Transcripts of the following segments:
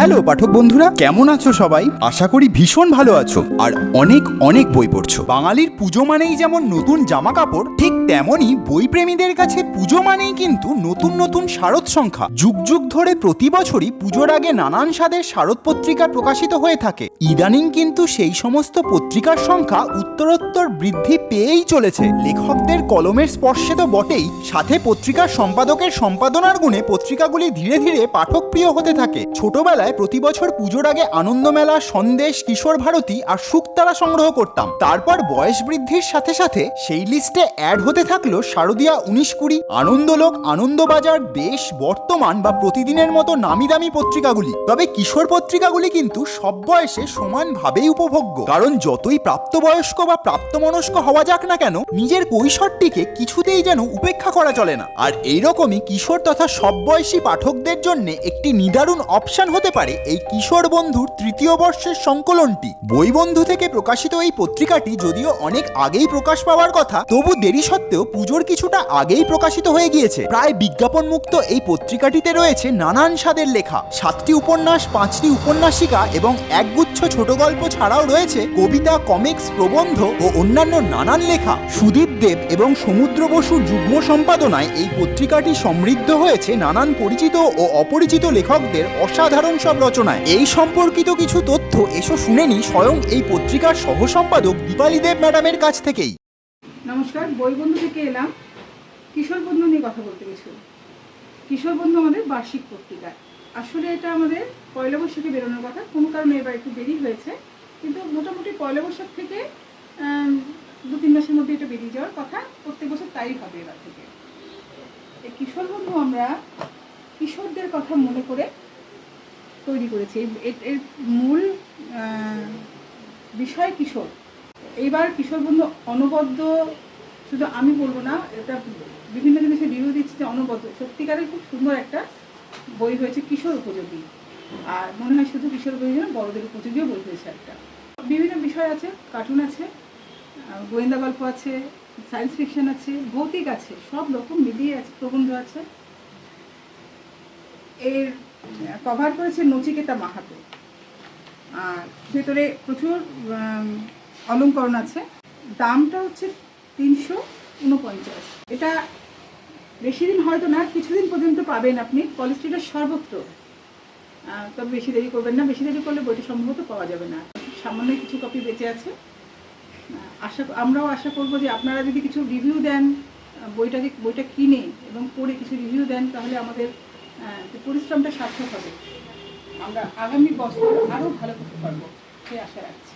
Hello পাঠক বন্ধুরা, কেমন আছো সবাই? আশা করি ভীষণ ভালো আছো আর অনেক অনেক বই পড়ছো। বাঙালির পুজো মানেই যেমন নতুন জামা কাপড় ঠিক তেমনই বই প্রেমীদের কাছে পুজো মানেই কিন্তু নতুন নতুন শারদ সংখ্যা। যুগ যুগ ধরে প্রতি বছরই পুজোর আগে নানান স্বাদের শারদ পত্রিকা প্রকাশিত হয়ে থাকে। ইদানিং কিন্তু সেই সমস্ত পত্রিকার সংখ্যা উত্তরোত্তর বৃদ্ধি পেয়েই চলেছে। লেখকদের কলমের স্পর্শে তো বটেই, সাথে পত্রিকার সম্পাদকের সম্পাদনার গুণে পত্রিকাগুলি ধীরে ধীরে পাঠকপ্রিয় হতে থাকে। ছোটবেলায় প্রতি বছর পুজোর আগে আনন্দমেলা সন্দেশ, কিশোর ভারতী আর শুকতারা সংগ্রহ করতাম। তারপর বয়স বৃদ্ধির সাথে সাথে সেই লিস্টে অ্যাড হতে থাকল শারদীয়া উনিশ কুড়ি, আনন্দলোক, আনন্দবাজার, দেশ, বর্তমান বা প্রতিদিনের মতো নামি দামি পত্রিকাগুলি। তবে কিশোর পত্রিকাগুলি কিন্তু সব বয়সে সমানভাবেই উপভোগ্য। কারণ যতই প্রাপ্তবয়স্ক বা প্রাপ্তমনস্ক হওয়া যাক না কেন, নিজের কৈশোরটিকে কিছুতেই যেন উপেক্ষা করা চলে না। আর এইরকমই কিশোর তথা সব বয়সী পাঠকদের জন্য একটি নিদারুণ অপশন হতে পারে। এই কিশোর বন্ধুর তৃতীয় বর্ষের সংকলনটি। বই বন্ধু থেকে প্রকাশিত এই পত্রিকাটি যদিও অনেক আগেই প্রকাশ পাওয়ার কথা, তবু দেরি সত্ত্বেও পুজোর কিছুটা আগেই প্রকাশিত হয়ে গিয়েছে। প্রায় বিজ্ঞাপন মুক্ত এই পত্রিকাটিতে রয়েছে নানান স্বাদের লেখা। সাতটি উপন্যাস, পাঁচটি উপন্যাসিকা এবং একগুচ্ছ ছোট গল্প ছাড়াও রয়েছে কবিতা, কমিক্স, প্রবন্ধ ও অন্যান্য নানান লেখা। সুদীপ দেব এবং সমুদ্র বসু যুগ্ম সম্পাদনায় এই পত্রিকাটি সমৃদ্ধ হয়েছে নানান পরিচিত ও অপরিচিত লেখকদের অসাধারণ সব রচনায় এই সম্পর্কিত কিছু তথ্য এসো শুনেনি স্বয়ং এই পত্রিকার সহ সম্পাদক দীপালি দেব ম্যাডামের কাছ থেকেই। নমস্কার বইবন্ধু থেকে এলাম কিশোর বন্ধু নিয়ে কথা বলতে কিছু। কিশোর বন্ধু আমাদের বার্ষিক পত্রিকা। আসলে এটা আমাদের পয়লা বৈশাখে বেরোনোর কথা, কোনো কারণে এবার একটু দেরি হয়েছে। কিন্তু মোটামুটি পয়লা বৈশাখ থেকে দু তিন মাসের মধ্যে এটা বেরিয়ে যাওয়ার কথা, প্রত্যেক বছর তাই হবে এবার থেকে। কিশোর বন্ধু আমরা কিশোরদের কথা মনে করে তৈরি করেছি। এর- মূল বিষয় কিশোর। এইবার কিশোর বন্ধু অনবদ্য, শুধু আমি বলব না, এটা বিভিন্ন জিনিসের রিভিউ দিচ্ছে যে অনবদ্য। সত্যিকারের খুব সুন্দর একটা বই হয়েছে কিশোর উপযোগী। আর মনে হয় শুধু কিশোর উপযোগী না, বড়দের উপযোগীও বই হয়েছে একটা। বিভিন্ন বিষয় আছে, কার্টুন আছে গোয়েন্দা গল্প আছে, সায়েন্স ফিকশন আছে, ভৌতিক আছে, সব রকম মিলিয়ে আছে, প্রবন্ধ আছে। এর কভার করেছে নচিকেতা মাহাতো। আর ভেতরে প্রচুর অলঙ্করণ আছে। দামটা হচ্ছে তিনশো উনপঞ্চাশ। এটা বেশি দিন হয়তো না, কিছুদিন পর্যন্ত পাবেন আপনি। কলেস্ট্রিলের সর্বত্র। তবে বেশি দেরি করবেন না। বেশি দেরি করলে বইটি সম্ভবত পাওয়া যাবে না। সামান্য কিছু কপি বেঁচে আছে। আশা আমরাও আশা করব যে আপনারা যদি কিছু রিভিউ দেন বইটাকে, বইটা কিনে এবং পড়ে কিছু রিভিউ দেন, তাহলে আমাদের আহ, যে পরিশ্রমটা সার্থক হবে। আমরা আগামী বছর আরও ভালো করতে পারব সেই আশা রাখছি।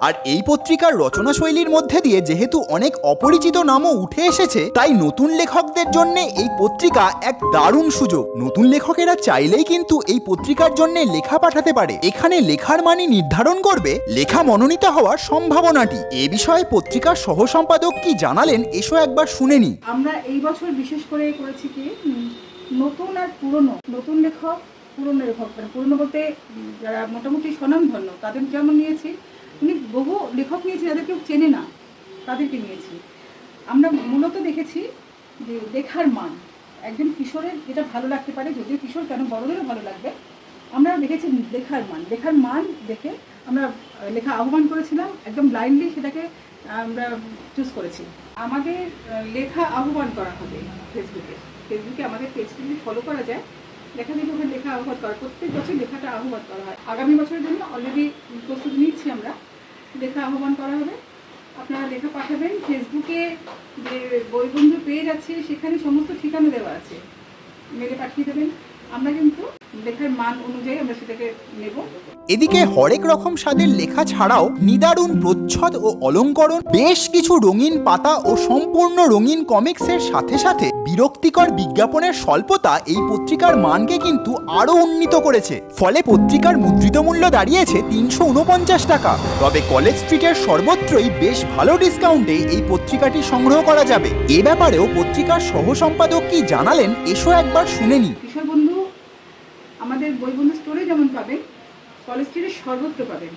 আর এই পত্রিকার রচনা শৈলীর মধ্যে দিয়ে যেহেতু অনেক অপরিচিত নামও উঠে এসেছে তাই নতুন লেখকদের জন্য এই পত্রিকা এক দারুণ সুযোগ। নতুন লেখকেরা চাইলেই কিন্তু এই পত্রিকার জন্য লেখা পাঠাতে পারে। এখানে লেখার মানই নির্ধারণ করবে লেখা মনোনীত হওয়ার সম্ভাবনাটি। এ বিষয়ে পত্রিকার সহ সম্পাদক কি জানালেন এসো একবার শুনে নি আমরা এই বছর বিশেষ করে করেছি কি নতুন আর পুরনো, নতুন লেখক, পুরনো লেখক মানে পুরনো বলতে যারা মোটামুটি স্বনামধন্য, তাদের যেমন নিয়েছি, উনি বহু লেখক নিয়েছি যাদের কেউ চেনে না, তাদেরকে নিয়েছি। আমরা মূলত দেখেছি যে লেখার মান, একজন কিশোরের যেটা ভালো লাগতে পারে, যদিও কিশোর কেন, বড়দেরও ভালো লাগবে, আমরা দেখেছি লেখার মান লেখার মান দেখে আমরা লেখা আহ্বান করেছিলাম, একদম ব্লাইন্ডলি সেটাকে আমরা চুজ করেছি। আমাদের লেখা আহ্বান করা হবে ফেসবুকে। ফেসবুকে আমাদের পেজকে যদি ফলো করা যায় লেখা দেখে ওখানে লেখা আহ্বান করা, প্রত্যেক বছর লেখাটা আহ্বান করা হয়। আগামী বছরের জন্য অলরেডি প্রস্তুতি নিচ্ছি আমরা। লেখা আহ্বান করা হবে। আপনারা লেখা পাঠাবেন। ফেসবুকে যে বইবন্ধু পেজ আছে সেখানে সমস্ত ঠিকানা দেওয়া আছে। মেলে পাঠিয়ে দেবেন। আমরা কিন্তু লেখার মান অনুযায়ী আমরা সেটাকে নেব। এদিকে হরেক রকম স্বাদের লেখা ছাড়াও নিদারুণ প্রচ্ছদ ও অলঙ্করণ, বেশ কিছু রঙিন পাতা ও সম্পূর্ণ রঙিন কমিক্সের সাথে সাথে বিরক্তিকর বিজ্ঞাপনের স্বল্পতা এই পত্রিকার মানকে কিন্তু আরও উন্নীত করেছে। ফলে পত্রিকার মুদ্রিত মূল্য দাঁড়িয়েছে তিনশো উনপঞ্চাশ টাকা। তবে কলেজ স্ট্রিটের সর্বত্রই বেশ ভালো ডিসকাউন্টে এই পত্রিকাটি সংগ্রহ করা যাবে। এ ব্যাপারেও পত্রিকার সহ সম্পাদক কি জানালেন, এসো একবার শুনে নি আমাদের বই বন্ধু স্টোরে যেমন পাবেন কলেজ স্ট্রিটের সর্বত্র পাবেন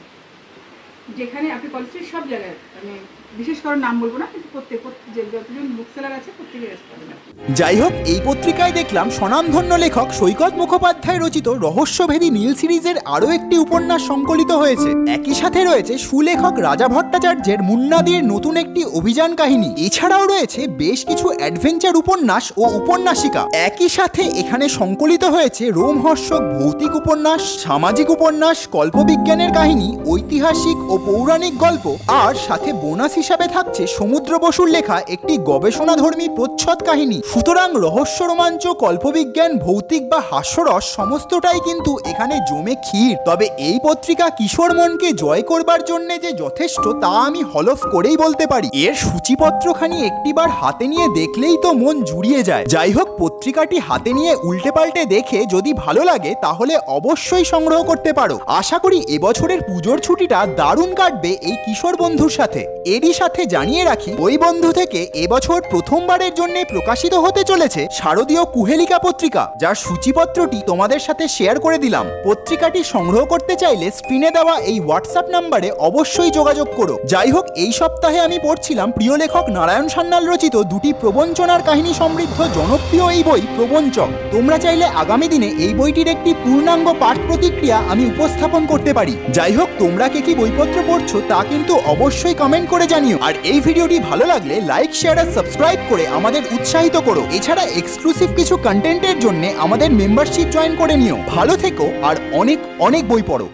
যেখানে আপনি কলেজ স্ট্রিট সব জায়গায় মানে বিশেষ করে নাম বলব না, কিন্তু প্রত্যেক প্রত্যেক- যে যতজন বুক আছে পাবেন যাই হোক, এই পত্রিকায় দেখলাম স্বনামধন্য লেখক সৈকত মুখোপাধ্যায় রচিত রহস্যভেদী নীল সিরিজের আরও একটি উপন্যাস সংকলিত হয়েছে। একই সাথে রয়েছে সুলেখক রাজা ভট্টাচার্যের মুন্নাদির নতুন একটি অভিযান কাহিনী। এছাড়াও রয়েছে বেশ কিছু অ্যাডভেঞ্চার উপন্যাস ও উপন্যাসিকা। একই সাথে এখানে সংকলিত হয়েছে রোমহর্ষক ভৌতিক উপন্যাস, সামাজিক উপন্যাস, কল্পবিজ্ঞানের কাহিনী, ঐতিহাসিক ও পৌরাণিক গল্প, আর সাথে বোনাস হিসাবে থাকছে সমুদ্র বসুর লেখা একটি গবেষণাধর্মী প্রচ্ছদ কাহিনী। সুতরাং রহস্য, রোমাঞ্চ, কল্পবিজ্ঞান, ভৌতিক বা হাস্যরস সমস্তটাই কিন্তু এখানে জমে ক্ষীর। তবে এই পত্রিকা কিশোর মনকে জয় করবার জন্য যে যথেষ্ট, তা আমি হলফ করেই বলতে পারি। এর সূচিপত্রখানি একটিবার হাতে নিয়ে দেখলেই তো মন জুড়িয়ে যায়। যাই হোক পত্রিকাটি হাতে নিয়ে উল্টে পাল্টে দেখে যদি ভালো লাগে, তাহলে অবশ্যই সংগ্রহ করতে পারো। আশা করি এবছরের পুজোর ছুটিটা দারুণ কাটবে এই কিশোর বন্ধুর সাথে। এরই সাথে জানিয়ে রাখি ওই বন্ধু থেকে এবছর প্রথমবারের জন্য প্রকাশিত হতে চলেছে শারদীয় কুহেলিকা পত্রিকা, যার সূচিপত্রটি তোমাদের সাথে শেয়ার করে দিলাম। পত্রিকাটি সংগ্রহ করতে চাইলে স্ক্রিনে দেওয়া এই হোয়াটসঅ্যাপ নাম্বারে অবশ্যই যোগাযোগ করো। যাই হোক, এই সপ্তাহে আমি পড়ছিলাম প্রিয় লেখক নারায়ণ সান্যাল রচিত দুটি প্রবঞ্চনার কাহিনী সমৃদ্ধ, জনপ্রিয় এই বই প্রবঞ্চক। তোমরা চাইলে আগামী দিনে এই বইটির একটি পূর্ণাঙ্গ পাঠ প্রতিক্রিয়া আমি উপস্থাপন করতে পারি। যাই হোক তোমরা কে কি বইপত্র পড়ছো তা কিন্তু অবশ্যই কমেন্ট করে জানিও। আর এই ভিডিওটি ভালো লাগলে লাইক শেয়ার আর সাবস্ক্রাইব করে আমাদের উৎসাহিত করো। এছাড়া এক্সক্লুসিভ কিছু কন্টেন্টের জন্য আমাদের মেম্বারশিপ জয়েন করে নিও। ভালো থেকো আর অনেক অনেক বই পড়ো।